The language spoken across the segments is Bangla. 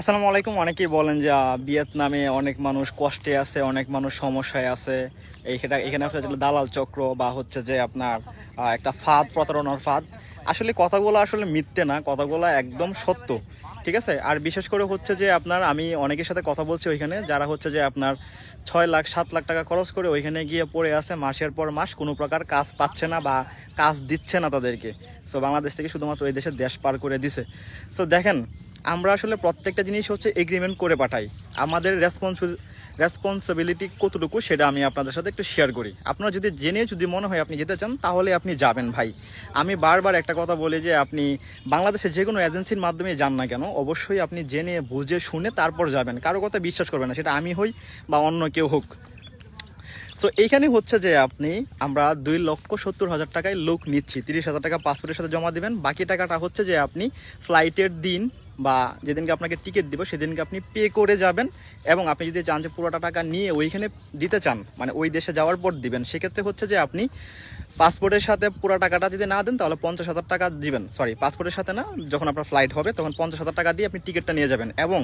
আসসালামু আলাইকুম। অনেকেই বলেন যে ভিয়েতনামে অনেক মানুষ কষ্টে আছে, অনেক মানুষ সমস্যায় আছে। এইখানে এখানে যেগুলো দালাল চক্র বা হচ্ছে যে আপনার একটা ফাঁদ, প্রতারণার ফাঁদ। আসলে কথাগুলো আসলে মিথ্যে না, কথাগুলো একদম সত্য, ঠিক আছে? আর বিশেষ করে হচ্ছে যে আপনার, আমি অনেকের সাথে কথা বলছি ওইখানে, যারা হচ্ছে যে আপনার ছয় লাখ, সাত লাখ টাকা খরচ করে ওইখানে গিয়ে পড়ে আছে, মাসের পর মাস কোনো প্রকার কাজ পাচ্ছে না বা কাজ দিচ্ছে না তাদেরকে। সো বাংলাদেশ থেকে শুধুমাত্র ওই দেশে দেশ পার করে দিছে। সো দেখেন আমরা আসলে প্রত্যেকটা জিনিস হচ্ছে এগ্রিমেন্ট করে পাঠাই। আমাদের রেসপন্সিবিল রেসপন্সিবিলিটি কতটুকু সেটা আমি আপনাদের সাথে একটু শেয়ার করি। আপনার যদি জেনে যদি মনে হয় আপনি যেতে চান, তাহলে আপনি যাবেন ভাই। আমি বারবার একটা কথা বলি যে আপনি বাংলাদেশের যে কোনো এজেন্সির মাধ্যমে যান না কেন, অবশ্যই আপনি জেনে, বুঝে, শুনে তারপর যাবেন। কারও কথা বিশ্বাস করবেন না, সেটা আমি হই বা অন্য কেউ হোক। তো এইখানে হচ্ছে যে আপনি, আমরা দুই লক্ষ সত্তর হাজার টাকায় লোক নিচ্ছি। তিরিশ হাজার টাকা পাসপোর্টের সাথে জমা দিবেন। বাকি টাকাটা হচ্ছে যে আপনি ফ্লাইটের দিন বা যেদিনকে আপনাকে টিকিট দিব, সেদিনকে আপনি পে করে যাবেন এবং আপনি যদি চান যে পুরোটা টাকা নিয়ে ওইখানে দিতে চান মানে ওই দেশে যাওয়ার পর দিবেন, সেক্ষেত্রে হচ্ছে যে আপনি পাসপোর্টের সাথে পুরো টাকাটা যদি না দেন, তাহলে পঞ্চাশ হাজার টাকা দিবেন সরি পাসপোর্টের সাথে না, যখন আপনার ফ্লাইট হবে, তখন পঞ্চাশ হাজার টাকা দিয়ে আপনি টিকিটটা নিয়ে যাবেন এবং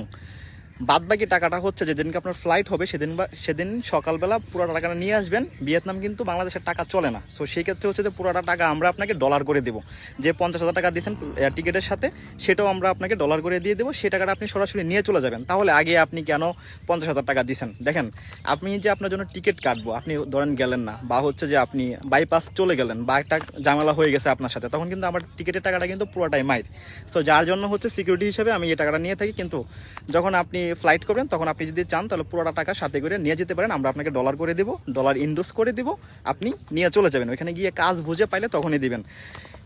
বাদ বাকি টাকাটা হচ্ছে যেদিনকে আপনার ফ্লাইট হবে, সেদিন বা সেদিন সকালবেলা পুরো টাকাটা নিয়ে আসবেন। ভিয়েতনাম কিন্তু বাংলাদেশের টাকা চলে না। সো সেই ক্ষেত্রে হচ্ছে যে পুরোটা টাকা আমরা আপনাকে ডলার করে দেবো। যে পঞ্চাশ হাজার টাকা দিয়েছেন টিকিটের সাথে, সেটাও আমরা আপনাকে ডলার করে দিয়ে দেবো। সেই টাকাটা আপনি সরাসরি নিয়ে চলে যাবেন। তাহলে আগে আপনি কেন পঞ্চাশ হাজার টাকা দিয়েছেন? দেখেন, আপনি যে আপনার জন্য টিকিট কাটবো, আপনি ধরেন গেলেন না, বা হচ্ছে যে আপনি বাইপাস চলে গেলেন, বা একটা ঝামেলা হয়ে গেছে আপনার সাথে, তখন কিন্তু আমার টিকিটের টাকাটা কিন্তু পুরোটাই মাইর। সো যার জন্য হচ্ছে সিকিউরিটি হিসেবে আমি এই টাকাটা নিয়ে থাকি। কিন্তু যখন আপনি ফ্লাইট করবেন, তখন আপনি যদি চান তাহলে পুরোটা টাকা সাথে করে নিয়ে যেতে পারেন। আমরা আপনাকে ডলার করে দেবো ডলার ইন্ডোস করে দেবো, আপনি নিয়ে চলে যাবেন। ওইখানে গিয়ে কাজ বুঝে পাইলে তখনই দিবেন।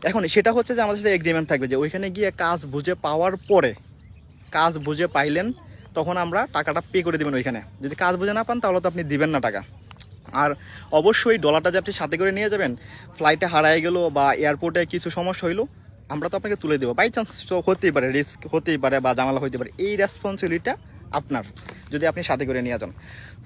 এখন সেটা হচ্ছে যে আমাদের সাথে এগ্রিমেন্ট থাকবে যে ওইখানে গিয়ে কাজ বুঝে পাওয়ার পরে, কাজ বুঝে পাইলেন, তখন আমরা টাকাটা পে করে দিবেন ওইখানে। যদি কাজ বুঝে না পান, তাহলে তো আপনি দিবেন না টাকা। আর অবশ্যই ডলারটা যে আপনি সাথে করে নিয়ে যাবেন ফ্লাইটে হারায় গেল বা এয়ারপোর্টে কিছু সমস্যা হইল, আমরা তো আপনাকে তুলে দেবো। বাই চান্স হতেই পারে রিস্ক হতেই পারে বা জামালা হতে পারে। এই রেসপন্সিবিলিটিটা আপনার, যদি আপনি সাথে করে নিয়ে যান।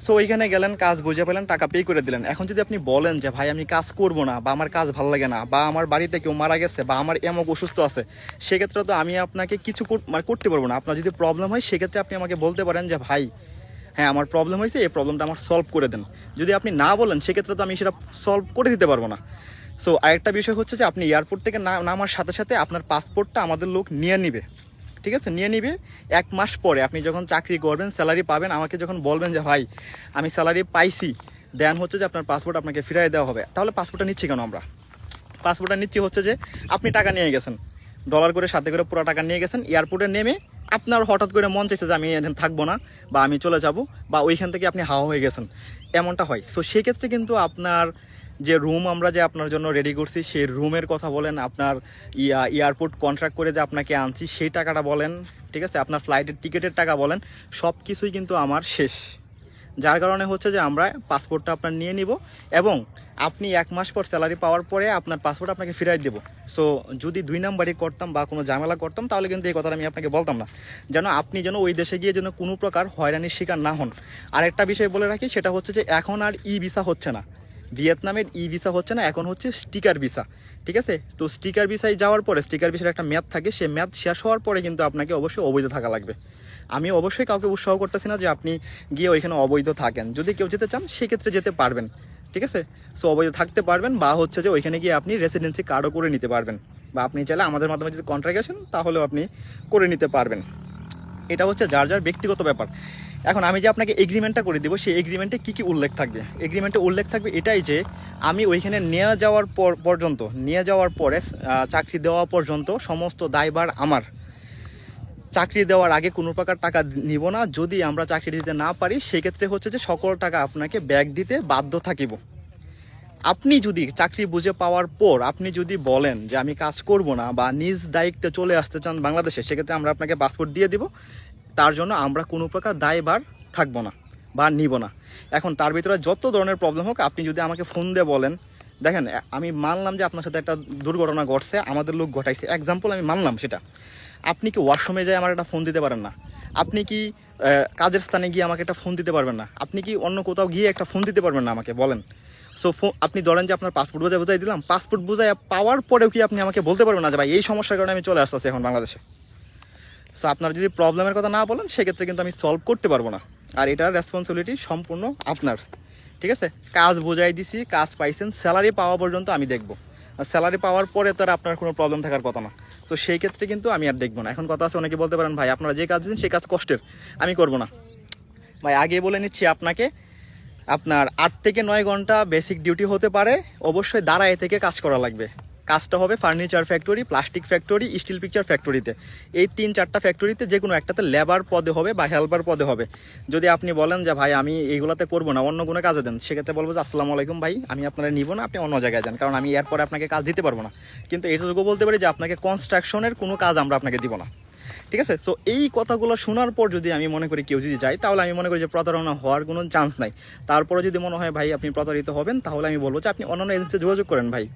সো ওইখানে গেলেন, কাজ বুঝে পেলেন, টাকা পে করে দিলেন। এখন যদি আপনি বলেন যে, ভাই, আমি কাজ করব না বা আমার কাজ ভালো লাগে না বা আমার বাড়িতে কেউ মারা গেছে বা আমার এমক অসুস্থ আছে, সেক্ষেত্রে তো আমি আপনাকে কিছু মানে করতে পারব না। আপনার যদি প্রবলেম হয়, সেক্ষেত্রে আপনি আমাকে বলতে পারেন যে, ভাই হ্যাঁ আমার প্রবলেম হয়েছে, এই প্রবলেমটা আমার সলভ করে দেন। যদি আপনি না বলেন, সেক্ষেত্রে তো আমি সেটা সলভ করে দিতে পারব না। সো আরেকটা বিষয় হচ্ছে যে, আপনি এয়ারপোর্ট থেকে না, নামার সাথে সাথে আপনার পাসপোর্টটা আমাদের লোক নিয়ে নিবে। ঠিক আছে, নিয়ে নিবে। এক মাস পরে আপনি যখন চাকরি করবেন স্যালারি পাবেন, আমাকে যখন বলবেন যে, ভাই, আমি স্যালারি পাইছি দেন হচ্ছে যে আপনার পাসপোর্ট আপনাকে ফিরিয়ে দেওয়া হবে। তাহলে পাসপোর্টটা নিচ্ছি কেন আমরা? পাসপোর্টটা নিচ্ছি হচ্ছে যে, আপনি টাকা নিয়ে গেছেন। ডলার করে, সাথে করে পুরো টাকা নিয়ে গেছেন এয়ারপোর্টে নেমে আপনার হঠাৎ করে মন চাইছে যে, আমি এখানে থাকব না, বা আমি চলে যাব, বা ওইখান থেকে আপনি হাওয়া হয়ে গেছেন। এমনটা হয়। সো সেক্ষেত্রে কিন্তু আপনার যে রুম আমরা যে আপনার জন্য রেডি করছি, সেই রুমের কথা বলেন, আপনার ইয়া এয়ারপোর্ট কন্ট্রাক্ট করে যে আপনাকে আনছি, সেই টাকাটা বলেন, ঠিক আছে? আপনার ফ্লাইটের টিকিটের টাকা বলেন সব কিছুই কিন্তু আমার শেষ। যার কারণে হচ্ছে যে আমরা পাসপোর্টটা আপনার নিয়ে নিব এবং আপনি এক মাস পর স্যালারি পাওয়ার পরে আপনার পাসপোর্ট আপনাকে ফিরাই দেবো। সো যদি দুই নাম্বারই করতাম বা কোনো ঝামেলা করতাম, তাহলে কিন্তু এই কথাটা আমি আপনাকে বলতাম না। যেন আপনি যেন ওই দেশে গিয়ে যেন কোনো প্রকার হয়রানির শিকার না হন। আরেকটা বিষয় বলে রাখি, সেটা হচ্ছে যে এখন আর ই ভিসা হচ্ছে না। ভিয়েতনামের ই ভিসা হচ্ছে না, এখন হচ্ছে স্টিকার ভিসা, ঠিক আছে? তো স্টিকার ভিসায় যাওয়ার পরে, স্টিকার ভিসার একটা ম্যাথ থাকে সে ম্যাথ শেষ হওয়ার পরে কিন্তু আপনাকে অবশ্যই অবৈধ থাকা লাগবে। আমি অবশ্যই কাউকে উৎসাহ করতেছি না যে আপনি গিয়ে ওইখানে অবৈধ থাকেন। যদি কেউ যেতে চান, সেক্ষেত্রে যেতে পারবেন, ঠিক আছে? সো অবৈধ থাকতে পারবেন বা হচ্ছে যে ওইখানে গিয়ে আপনি রেসিডেন্সি কার্ডও করে নিতে পারবেন। বা আপনি চাইলে আমাদের মাধ্যমে যদি কন্ট্রাক্ট আসেন, তাহলেও আপনি করে নিতে পারবেন। এটা হচ্ছে যার যার ব্যক্তিগত ব্যাপার। এখন আমি যে আপনাকে এগ্রিমেন্টটা করে দিব, সেই এগ্রিমেন্টে কি কি উল্লেখ থাকবে? এগ্রিমেন্টে উল্লেখ থাকবে এটাই যে, আমি ওইখানে নিয়ে যাওয়ার পর পর্যন্ত, নিয়ে যাওয়ার পরে চাকরি দেওয়া পর্যন্ত সমস্ত দায়ভার আমার। চাকরি দেওয়ার আগে কোনো প্রকার টাকা নিব না। যদি আমরা চাকরি দিতে না পারি, সেক্ষেত্রে হচ্ছে যে সকল টাকা আপনাকে ব্যাগ দিতে বাধ্য থাকিব। আপনি যদি চাকরি বুঝে পাওয়ার পর আপনি যদি বলেন যে আমি কাজ করব না বা নিজ দায়িত্বে চলে আসতে চান বাংলাদেশে, সেক্ষেত্রে আমরা আপনাকে পাসপোর্ট দিয়ে দিব। তার জন্য আমরা কোনো প্রকার দায়ভার থাকব না বা নিব না। এখন তার ভিতরে যত ধরনের প্রবলেম হোক, আপনি যদি আমাকে ফোন দিয়ে বলেন, দেখেন আমি মানলাম যে আপনার সাথে একটা দুর্ঘটনা ঘটছে, আমাদের লোক ঘটাইছে। এক্সাম্পল আমি মানলাম সেটা। আপনি কি ওয়াশরুমে যায় আমার একটা ফোন দিতে পারেন না? আপনি কি কাজের স্থানে গিয়ে আমাকে একটা ফোন দিতে পারবেন না? আপনি কি অন্য কোথাও গিয়ে একটা ফোন দিতে পারবেন না আমাকে? বলেন। সো আপনি ধরেন যে আপনার পাসপোর্ট বোঝায় বোঝাই দিলাম। পাসপোর্ট বোঝায় পাওয়ার পরেও কি আপনি আমাকে বলতে পারবেন না যে, ভাই, এই সমস্যার কারণে আমি চলে আসতেছি এখন বাংলাদেশে? সো আপনার যদি প্রবলেমের কথা না বলেন, সেক্ষেত্রে কিন্তু আমি সলভ করতে পারব না। আর এটার রেসপন্সিবিলিটি সম্পূর্ণ আপনার। ঠিক আছে? কাজ বোঝাই দিছি, কাজ পাইছেন স্যালারি পাওয়া পর্যন্ত আমি দেখব। আর স্যালারি পাওয়ার পরে তো আর আপনার কোনো প্রবলেম থাকার কথা না। তো সেই ক্ষেত্রে কিন্তু আমি আর দেখব না। এখন কথা আছে, অনেকে বলতে পারেন, ভাই, আপনারা যে কাজ দিচ্ছেন সেই কাজ কষ্টের। আমি করব না। ভাই, আগে বলে নিচ্ছি আপনাকে আপনার আট থেকে নয় ঘণ্টা বেসিক ডিউটি হতে পারে। অবশ্যই দাঁড়ায় থেকে কাজ করা লাগবে। কাজটা হবে furniture factory plastic factory steel picture ফ্যাক্টরিতে এই তিন, চারটা ফ্যাক্টরিতে যে কোনো একটাতে লেবার পদে হবে বা হেল্পার পদে হবে। যদি আপনি বলেন যে, ভাই, আমি এইগুলোতে করব না, অন্য কোনো কাজে দেন, সেক্ষেত্রে বলব যে, আসসালামু আলাইকুম ভাই, আমি আপনারা নিব না, আপনি অন্য জায়গায় যান। কারণ আমি এরপরে আপনাকে কাজ দিতে পারব না। কিন্তু এটুকু বলতে পারি যে, আপনাকে কনস্ট্রাকশনের কোনো কাজ আমরা আপনাকে দিব না। ঠিক আছে? তো এই কথাগুলো শোনার পর যদি আমি মনে করি কেউ যদি যায়, তাহলে আমি মনে করি যে প্রতারণা হওয়ার কোনো চান্স নাই। তারপরে যদি মনে হয়, ভাই, আপনি প্রতারিত হবেন, তাহলে আমি বলব যে, আপনি অন্যান্য এজেন্সিতে যোগাযোগ করেন ভাই।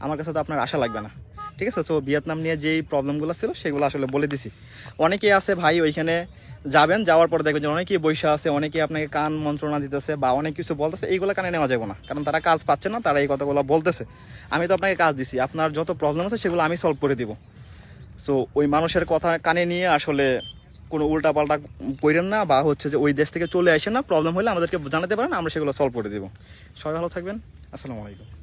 আমার কাছে তো আপনার আশা লাগবে না। ঠিক আছে? তো ভিয়েতনাম নিয়ে যেই প্রবলেমগুলো ছিল, সেগুলো আসলে বলে দিছি। অনেকেই আছে ভাই, ওইখানে যাবেন, যাওয়ার পর দেখবেন যে অনেকেই বৈশা আছে, অনেকেই আপনাকে কান মন্ত্রণা দিতেছে বা অনেক কিছু বলতেছে, এইগুলো কানে নেওয়া যাবে না। কারণ তারা কাজ পাচ্ছে না, তারা এই কথাগুলো বলতেছে। আমি তো আপনাকে কাজ দিছি, আপনার যত প্রবলেম আছে, সেগুলো আমি সলভ করে দিব। সো ওই মানুষের কথা কানে নিয়ে আসলে কোনো উল্টাপাল্টা করেন না বা হচ্ছে যে ওই দেশ থেকে চলে আসেন না প্রবলেম হলে আমাদেরকে জানাতে পারেন, আমরা সেগুলো সলভ করে দেবো। সবাই ভালো থাকবেন, আসসালামু আলাইকুম।